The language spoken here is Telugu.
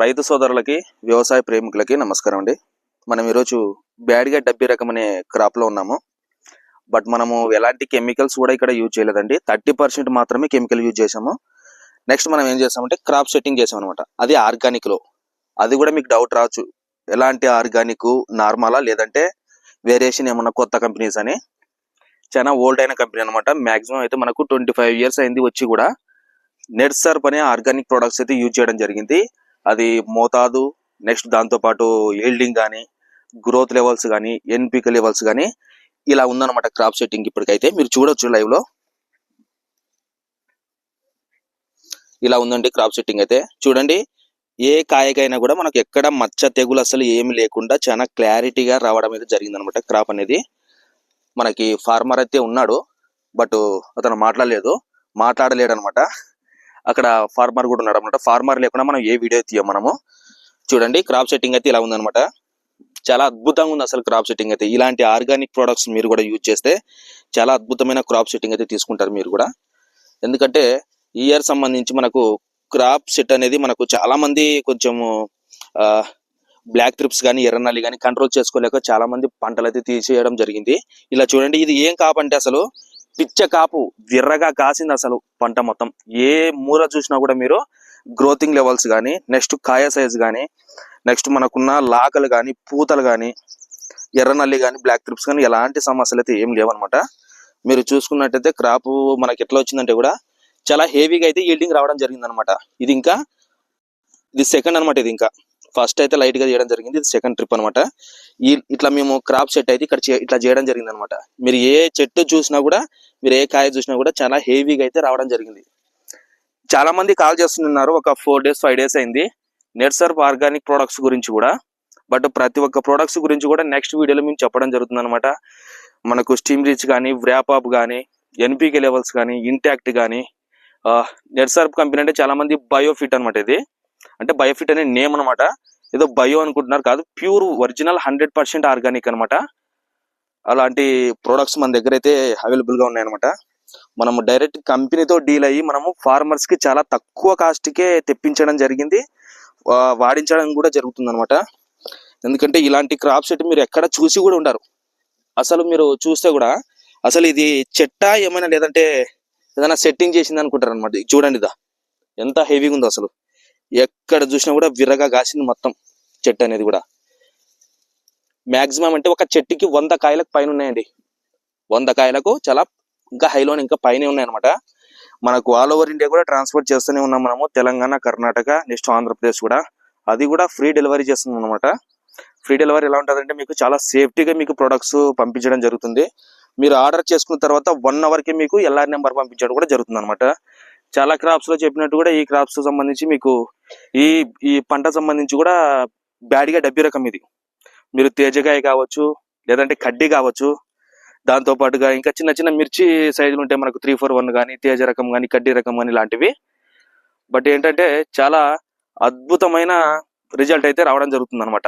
రైతు సోదరులకి వ్యవసాయ ప్రేమికులకి నమస్కారం అండి. మనం ఈరోజు బ్యాడ్గా డబ్బీ రకం అనే క్రాప్లో ఉన్నాము. బట్ మనము ఎలాంటి కెమికల్స్ కూడా ఇక్కడ యూజ్ చేయలేదండి. థర్టీ పర్సెంట్ మాత్రమే కెమికల్ యూజ్ చేసాము నెక్స్ట్ మనం ఏం చేసామంటే క్రాప్ సెట్టింగ్ చేసాం అనమాట అది ఆర్గానిక్లో. అది కూడా మీకు డౌట్ రావచ్చు. ఎలాంటి ఆర్గానిక్ నార్మలా లేదంటే వేరియేషన్ ఏమన్నా కొత్త కంపెనీస్ అని. చాలా ఓల్డ్ అయిన కంపెనీ అనమాట మాక్సిమం అయితే మనకు ట్వంటీ ఫైవ్ ఇయర్స్ అయింది వచ్చి కూడా. నెట్ సర్ప్ అనే ఆర్గానిక్ ప్రొడక్ట్స్ అయితే యూజ్ చేయడం జరిగింది. అది మోతాదు. నెక్స్ట్ దాంతోపాటు ఎల్డింగ్ కానీ గ్రోత్ లెవెల్స్ కానీ ఎన్పిక లెవెల్స్ కానీ ఇలా ఉందన్నమాట క్రాప్ సెట్టింగ్ ఇప్పటికైతే. మీరు చూడొచ్చు లైవ్లో ఇలా ఉందండి క్రాప్ సెట్టింగ్ అయితే. చూడండి ఏ కాయకైనా కూడా మనకు ఎక్కడ మచ్చ తెగులు అసలు ఏమి లేకుండా చాలా క్లారిటీగా రావడం అయితే జరిగింది అనమాట క్రాప్ అనేది. మనకి ఫార్మర్ అయితే ఉన్నాడు బట్ అతను మాట్లాడలేదు. మాట్లాడలేడు అనమాట అక్కడ ఫార్మర్ కూడా ఉన్నాడు అనమాట ఫార్మర్ లేకుండా మనం ఏ వీడియో తీయం మనము? చూడండి క్రాప్ సెట్టింగ్ అయితే ఇలా ఉందన్నమాట. చాలా అద్భుతంగా ఉంది అసలు క్రాప్ సెట్టింగ్ అయితే. ఇలాంటి ఆర్గానిక్ ప్రొడక్ట్స్ మీరు కూడా యూజ్ చేస్తే చాలా అద్భుతమైన క్రాప్ సెట్టింగ్ అయితే తీసుకుంటారు మీరు కూడా. ఎందుకంటే ఇయర్ సంబంధించి మనకు క్రాప్ సెట్ అనేది మనకు చాలా మంది కొంచెము బ్లాక్ ట్రిప్స్ కానీ ఎర్రనల్లి కానీ కంట్రోల్ చేసుకోలేక చాలా మంది పంటలు అయితే తీసేయడం జరిగింది. ఇలా చూడండి ఇది ఏం కాపంటే అసలు పిచ్చ కాపు విర్రగా కాసింది అసలు పంట మొత్తం. ఏ మూల చూసినా కూడా మీరు గ్రోతింగ్ లెవెల్స్ కానీ నెక్స్ట్ కాయ సైజ్ కానీ నెక్స్ట్ మనకున్న లాకలు కానీ పూతలు కానీ ఎర్రనల్లి కానీ బ్లాక్ ట్రిప్స్ కానీ ఎలాంటి సమస్యలు అయితే ఏం లేవన్నమాట. మీరు చూసుకున్నట్టయితే క్రాప్ మనకి ఎట్లా వచ్చిందంటే కూడా చాలా హెవీగా అయితే ఈల్డింగ్ రావడం జరిగిందనమాట ఇది ఇంకా ఇది సెకండ్ అన్నమాట ఇది ఇంకా. ఫస్ట్ అయితే లైట్గా చేయడం జరిగింది. ఇది సెకండ్ ట్రిప్ అనమాట ఈ ఇట్లా మేము క్రాప్ సెట్ అయితే ఇక్కడ ఇట్లా చేయడం జరిగింది అనమాట మీరు ఏ చెట్టు చూసినా కూడా మీరు ఏ కాయ చూసినా కూడా చాలా హెవీగా అయితే రావడం జరిగింది. చాలా మంది కాల్ చేస్తున్నారు ఒక ఫోర్ డేస్ ఫైవ్ డేస్ అయింది. నెట్సర్ఫ్ ఆర్గానిక్ ప్రొడక్ట్స్ గురించి కూడా. బట్ ప్రతి ఒక్క ప్రొడక్ట్స్ గురించి కూడా నెక్స్ట్ వీడియోలో మేము చెప్పడం జరుగుతుంది అనమాట మనకు స్టీమ్ రిచ్ కానీ వ్రాపాప్ కానీ ఎన్పికే లెవెల్స్ కానీ ఇంటాక్ట్ కానీ నెట్సర్ఫ్ కంపెనీ అంటే చాలా మంది బయోఫిట్ అనమాట ఇది. అంటే బయోఫిట్ అనే నేమ్ అనమాట ఏదో బయో అనుకుంటున్నారు. కాదు pure original hundred percent organic అనమాట అలాంటి ప్రొడక్ట్స్ మన దగ్గర అయితే అవైలబుల్గా ఉన్నాయన్నమాట. మనము డైరెక్ట్ కంపెనీతో డీల్ అయ్యి మనము ఫార్మర్స్కి చాలా తక్కువ కాస్ట్ కే తెప్పించడం జరిగింది. వా- వాడించడం కూడా జరుగుతుంది అనమాట ఎందుకంటే ఇలాంటి క్రాప్ సెట్ మీరు ఎక్కడ చూసి కూడా ఉండరు. అసలు మీరు చూస్తే కూడా అసలు ఇది చెట్ట ఏమైనా లేదంటే ఏదైనా సెట్టింగ్ చేసింది అనుకుంటారు అనమాట చూడండి ఇదా. ఎంత హెవీగా ఉందో అసలు. ఎక్కడ చూసినా కూడా విరగా కాసింది మొత్తం చెట్టు అనేది కూడా. మాక్సిమం అంటే ఒక చెట్టుకి వంద కాయలకు పైన ఉన్నాయండి. వంద కాయలకు చాలా ఇంకా హైలో ఇంకా పైన ఉన్నాయన్నమాట. మనకు ఆల్ ఓవర్ ఇండియా కూడా ట్రాన్స్పోర్ట్ చేస్తూనే ఉన్నాం మనము. తెలంగాణ కర్ణాటక నెక్స్ట్ ఆంధ్రప్రదేశ్ కూడా. అది కూడా ఫ్రీ డెలివరీ చేస్తున్నాం అనమాట ఫ్రీ డెలివరీ ఎలా ఉంటుందంటే మీకు చాలా సేఫ్టీగా మీకు ప్రొడక్ట్స్ పంపించడం జరుగుతుంది. మీరు ఆర్డర్ చేసుకున్న తర్వాత వన్ అవర్కి మీకు ఎల్ఆర్ నెంబర్ పంపించడం కూడా జరుగుతుంది అనమాట చాలా క్రాప్స్లో చెప్పినట్టు కూడా ఈ క్రాప్స్ సంబంధించి మీకు ఈ ఈ పంట సంబంధించి కూడా బ్యాడ్గా డబ్బి రకం ఇది. మీరు తేజగాయ కావచ్చు లేదంటే కడ్డీ కావచ్చు దాంతో పాటుగా ఇంకా చిన్న చిన్న మిర్చి సైజులు ఉంటాయి మనకు త్రీ ఫోర్ వన్ కానీ తేజ రకం కానీ కడ్డీ రకం కానీ ఇలాంటివి బట్ ఏంటంటే చాలా అద్భుతమైన రిజల్ట్ అయితే రావడం జరుగుతుంది అనమాట